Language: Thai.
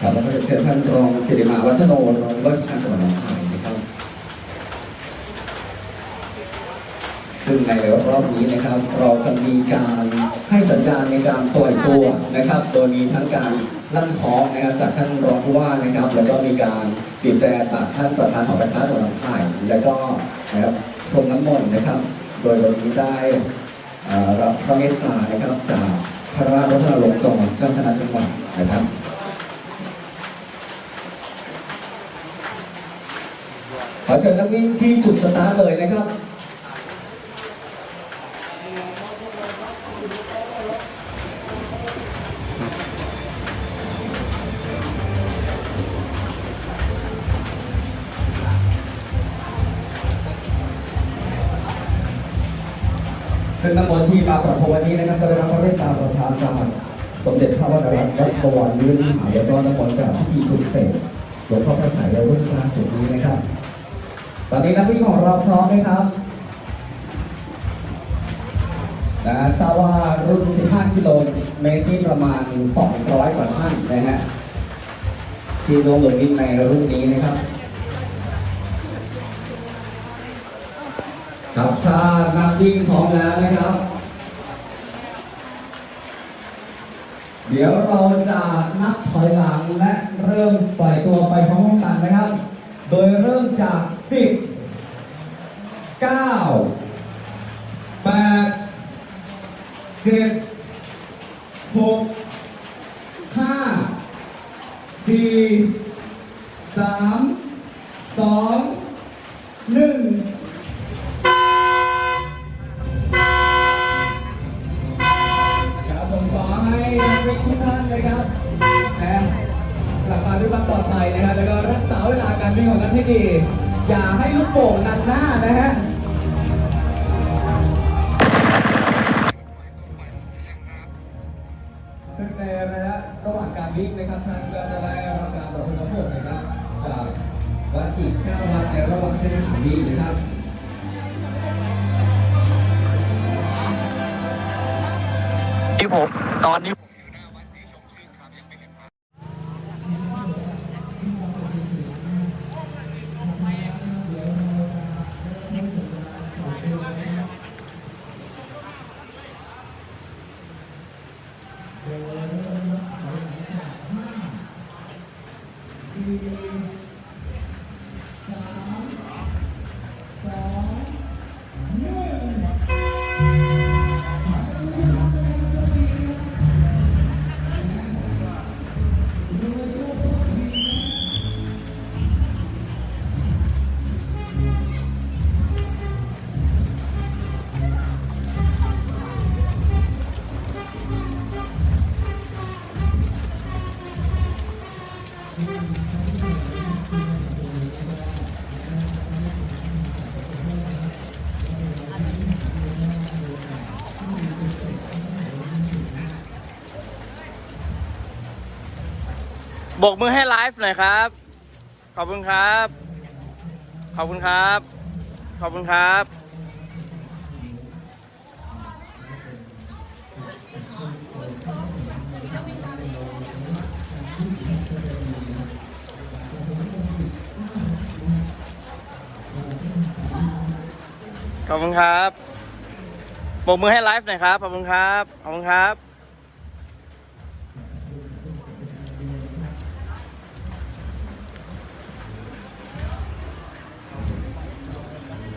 ครับแล้วก็จะเชิญท่านรองสิริมาวัฒโนรองว่าราชการจังหวัดหนองคายนะครับ ซึ่งในรอบนี้นะครับ เราจะมีการให้สัญญาณในการปล่อยตัวนะครับ โดยมีทั้งการลั่นคล้องนะครับจากท่านรองผู้ว่านะครับ แล้วก็มีการบีบแตรตัดท่านประธานหอการค้าจังหวัดหนองคาย แล้วก็นะครับพรมน้ำมนต์นะครับ โดยวันนี้ได้รับพระเมตตานะครับจากพระราชวัฒนลงกรณ์เจ้าคณะจังหวัดนะครับ ขอเชิญนักวิ่งที่จุดสตาร์ทเลยนะครับ ซึ่งน้ำมนต์ที่มาประพรมวันนี้นะครับก็ได้รับพระเมตตาประทานจากสมเด็จพระวรรณรัตน์วัดบวรนิเวศวิหารแล้วก็น้ำมนต์จากพิธีปลุกเสกหลวงพ่อพระสายในรุ่นล่าสุดนี้นะครับ ตอนนี้นักวิ่งของเราพร้อมไหมครับนะทราบว่ารุ่น 15 กิโลเมตรนี่ประมาณ 200 กว่าท่านนะฮะที่ร่วมลงวิ่งในรุ่นนี้นะครับ ครับถ้านักวิ่งพร้อมแล้วนะครับ เดี๋ยวเราจะนับถอยหลังและเริ่มปล่อยตัวไปพร้อมกันนะครับ โดยเริ่มจาก 10 9 8 7 6 5 4 3 2 1ครับผมขอให้นักวิ่งทุกท่านนะครับนะกลับมาด้วยความปลอดภัยนะครับแล้วก็รักษาเวลาการวิ่งของท่านให้ดี อย่าให้ลูกโป่งนันหน้านะฮะซึ่งในระยะระหว่างการวิ่งนะครับท่านก็จะได้รับการปลอบประโลมนะครับจากวัดอีก9วัดในระหว่างเส้นทางวิ่งนะครับที่ผมตอนนี้ โบกมือให้ไลฟ์หน่อยครับ ขอบคุณครับ ขอบคุณครับ ขอบคุณครับ ขอบคุณครับโบกมือให้ไลฟ์หน่อยครับ ขอบคุณครับ ขอบคุณครับ